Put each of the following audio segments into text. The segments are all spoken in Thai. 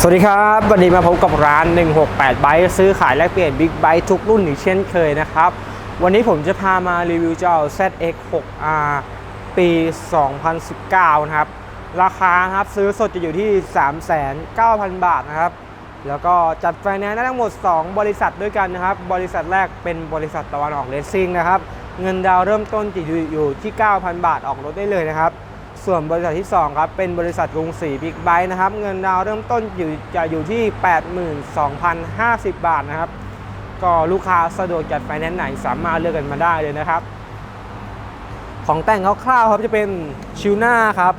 สวัสดีครับ วันนี้มาพบกับร้าน 168ไบค์ซื้อขายแลกเปลี่ยนบิ๊กไบค์ทุกรุ่นอีกเช่นเคยนะครับ วันนี้ผมจะพามารีวิวเจ้า ZX6R ปี 2019 นะครับ ราคาครับซื้อสดจะอยู่ที่ 3,900 บาทนะครับ แล้วก็จัดไฟแนนซ์ได้ทั้งหมด 2 บริษัทด้วยกันนะครับ บริษัทแรกเป็นบริษัทตะวันออกเลสซิ่งนะครับ เงินดาวเริ่มต้นจะอยู่ที่ 9,000 บาทออกรถได้เลยนะครับ ส่วนบริษัทที่ 2 ครับ เป็นบริษัทกรุงศรีบิ๊กไบค์นะครับ เงินดาวเริ่มต้นอยู่จะอยู่ที่ 82,050 บาทนะครับ ก็ลูกค้าสะดวกจัดไฟแนนซ์ไหนสามารถเลือกกันมาได้เลยนะครับ ของแต่งคร่าวๆครับจะเป็นชิวหน้าครับ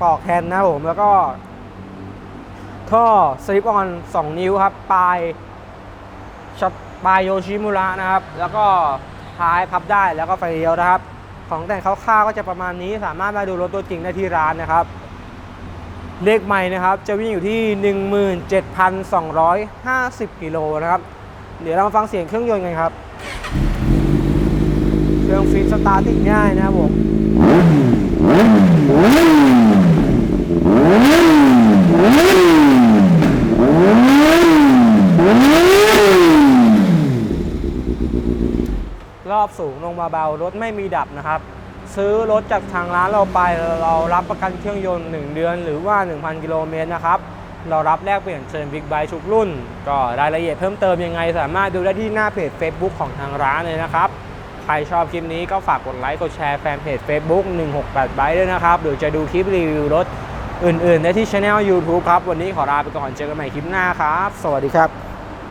ปอกแฮนด์นะผมแล้วก็ท่อสลิปออน 2 นิ้วครับ ปลายช็อตปลายโยชิมุระนะครับ แล้วก็ท้ายพับได้แล้วก็ไฟเลี้ยวนะครับ ของแต่งคร่าวๆก็จะประมาณนี้สามารถมาดูรถตัวจริงได้ที่ร้านนะครับเลขใหม่นะครับ จะวิ่งอยู่ที่ 17,250กิโลนะครับ เดี๋ยวเรามาฟังเสียงเครื่องยนต์กันครับ เครื่องฟีดสตาร์ทติดง่ายนะครับผม รอบสูงลงมาเบารถไม่มีดับนะครับ ซื้อรถจากทางร้านเราไปเรารับประกันเครื่องยนต์ 1 เดือน หรือว่า 1,000 กิโลเมตรนะครับเรารับแลกเปลี่ยนเชิญบิ๊กไบค์ทุกรุ่น ก็รายละเอียดเพิ่มเติมยังไง สามารถดูได้ที่หน้าเพจ Facebook ของทางร้านเลยนะครับ ใครชอบคลิปนี้ก็ฝากกดไลค์กดแชร์แฟนเพจ Facebook 168 b y ด้วยนะครับหรือจะดูคลิปรีวิวรถอื่นๆ ได้ที่ช anel YouTube ครับ วันนี้ขอลาไปก่อนเจอกันใหม่คลิปหน้าครับ สวัสดีครับ